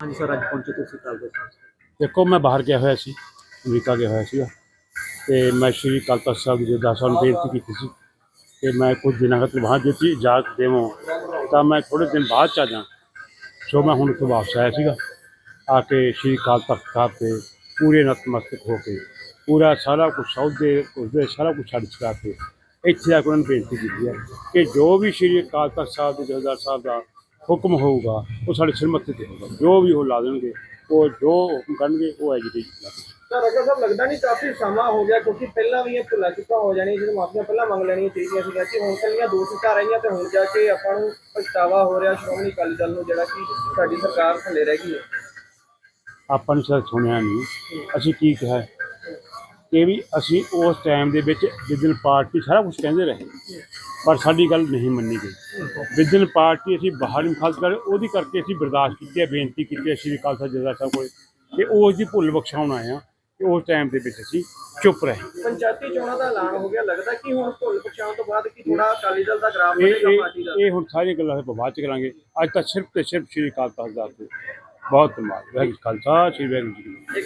ਹਾਂਜੀ ਸਰ, ਅੱਜ ਪਹੁੰਚੇ ਤੁਸੀਂ ਕੱਲ ਦੇ ਦੇਖੋ, ਮੈਂ ਬਾਹਰ ਗਿਆ ਹੋਇਆ ਸੀ, ਅਮਰੀਕਾ ਗਿਆ ਹੋਇਆ ਸੀਗਾ। ਤੇ ਮੈਂ ਸ਼੍ਰੀ ਅਕਾਲ ਤਖਤ ਸਾਹਿਬ ਜੀ ਦੇ ਦਾਸਾਂ ਨੂੰ ਬੇਨਤੀ ਕੀਤੀ ਸੀ ਕਿ ਮੈਂ ਕੁਝ ਦਿਨਾਂ ਖਾਤਰ ਵਹਾਂ ਦਿੱਤੀ ਇਜਾਜ਼ਤ ਦੇਵੋ। ਤਾਂ ਮੈਂ ਥੋੜੇ ਦਿਨ ਬਾਅਦ ਚ ਆ ਜਾ ਸੋ ਮੈਂ ਹੁਣ ਤੋਂ ਵਾਪਸ ਆਇਆ ਸੀਗਾ। ਆ ਕੇ ਸ਼੍ਰੀ ਅਕਾਲ ਤਖਤ ਸਾਹਿਬ ਤੇ ਪੂਰੇ ਨਤਮਸਤਕ ਹੋ ਕੇ, ਪੂਰਾ ਸਾਰਾ ਕੁਝ ਸੌਦੇ, ਉਸਦੇ ਸਾਰਾ ਕੁਝ ਛੱਡ ਛਡਾ ਕੇ ਇੱਥੇ ਆ ਕੇ ਉਹਨਾਂ ਨੂੰ ਬੇਨਤੀ ਕੀਤੀ ਹੈ ਕਿ ਜੋ ਵੀ ਸ਼੍ਰੀ ਅਕਾਲ ਤਖਤ ਸਾਹਿਬ ਦੇ ਜਥੇਦਾਰ ਸਾਹਿਬ ਦਾ ਹੁਕਮ ਹੋਊਗਾ ਉਹ ਸਾਡੇ ਸਿਰ ਮੱਥੇ ਤੇ ਹੋਊਗਾ। ਜੋ ਵੀ ਉਹ ਲਾ ਦੇਣਗੇ ਉਹ ਜੋ ਹੁਕਮ ਕਰਨਗੇ ਉਹ ਐਜੀਟੇਟ ਕਰਾਂਗੇ ਤਾਂ ਰਗਾ ਸਾਹਿਬ ਲੱਗਦਾ ਨਹੀਂ ਕਾਫੀ ਸਮਾਂ ਹੋ ਗਿਆ ਕਿਉਂਕਿ ਪਹਿਲਾਂ ਵੀ ਇਹ ਭੁੱਲਾ ਚੁੱਕਾ ਹੋ ਜਾਣੀ ਜਦੋਂ ਮਾਫੀਆਂ ਪਹਿਲਾਂ ਮੰਗ ਲੈਣੀਆਂ ਚਾਹੀਦੀਆਂ ਸੀਗੀਆਂ ਕਿ ਹੁਣ ਕੱਲੀਆਂ ਦੋ ਸੀਟਾਂ ਰਹੀਆਂ ਤੇ ਹੁਣ ਜਾ ਕੇ ਆਪਾਂ ਨੂੰ ਪਛਤਾਵਾ ਹੋ ਰਿਹਾ ਸ਼੍ਰੋਮਣੀ ਅਕਾਲੀ ਦਲ ਨੂੰ ਜਿਹੜਾ ਕਿ ਸਾਡੀ ਸਰਕਾਰ ਥੱਲੇ ਰਹਿ ਗਈ ਹੈ। ਆਪਾਂ ਨੇ ਸ਼ਾਇਦ ਸੁਣਿਆ ਨਹੀਂ। ਅਸੀਂ ਕੀ ਕਿਹਾ? ਕਿ ਵੀ ਅਸੀਂ ਉਸ ਟਾਈਮ ਦੇ ਵਿੱਚ ਜਿੱਦਣ ਪਾਰਟੀ ਸਾਰਾ ਕੁਝ ਕਹਿੰਦੇ ਰਹੇ। ਪਰ ਸਾਡੀ ਗੱਲ ਨਹੀਂ ਮੰਨੀ ਗਈ। ਜਿੱਦਣ ਪਾਰਟੀ ਅਸੀਂ ਬਾਹਰ ਮੁਖਾਲਫ ਕਰ ਉਹਦੀ ਕਰਕੇ ਅਸੀਂ ਬਰਦਾਸ਼ਤ ਕੀਤੀ ਹੈ ਬੇਨਤੀ ਕੀਤੀ ਹੈ ਸ਼੍ਰੀ ਤਖਤ ਜਥੇਦਾਰ ਸਾਹਿਬ ਕੋਲ ਕਿ ਉਸ ਦੀ ਭੁੱਲ ਬਖਸ਼ਾਉਣ ਆਏ ਹਾਂ ਕਿ ਉਸ ਟਾਈਮ ਦੇ ਵਿੱਚ ਅਸੀਂ ਚੁੱਪ ਰਹੇ। ਪੰਚਾਇਤੀ ਚੋਣਾਂ ਦਾ ਐਲਾਨ ਹੋ ਗਿਆ। ਲੱਗਦਾ ਕਿ ਹੁਣ ਭੁੱਲ ਪਛਾਣ ਤੋਂ ਬਾਅਦ ਕਿ ਥੋੜਾ ਅਕਾਲੀ ਦਲ ਦਾ ਗ੍ਰਾਫ ਇਹ ਪਾਰਟੀ ਦਾ? ਇਹ ਹੁਣ ਸਾਰੀਆਂ ਗੱਲਾਂ ਆਪਾਂ ਬਾਅਦ ਚ ਕਰਾਂਗੇ। ਅੱਜ ਤਾਂ ਸਿਰਫ ਤੇ ਸਿਰਫ ਸ਼੍ਰੀ ਅਕਾਲ ਤਖਤ ਦਾ ਬਹੁਤ ਧੰਨਵਾਦ। ਵਾਹਿਗੁਰੂ ਖਾਲਸਾ ਸ਼੍ਰੀ ਵਾਹਿਗੁਰੂ ਜੀ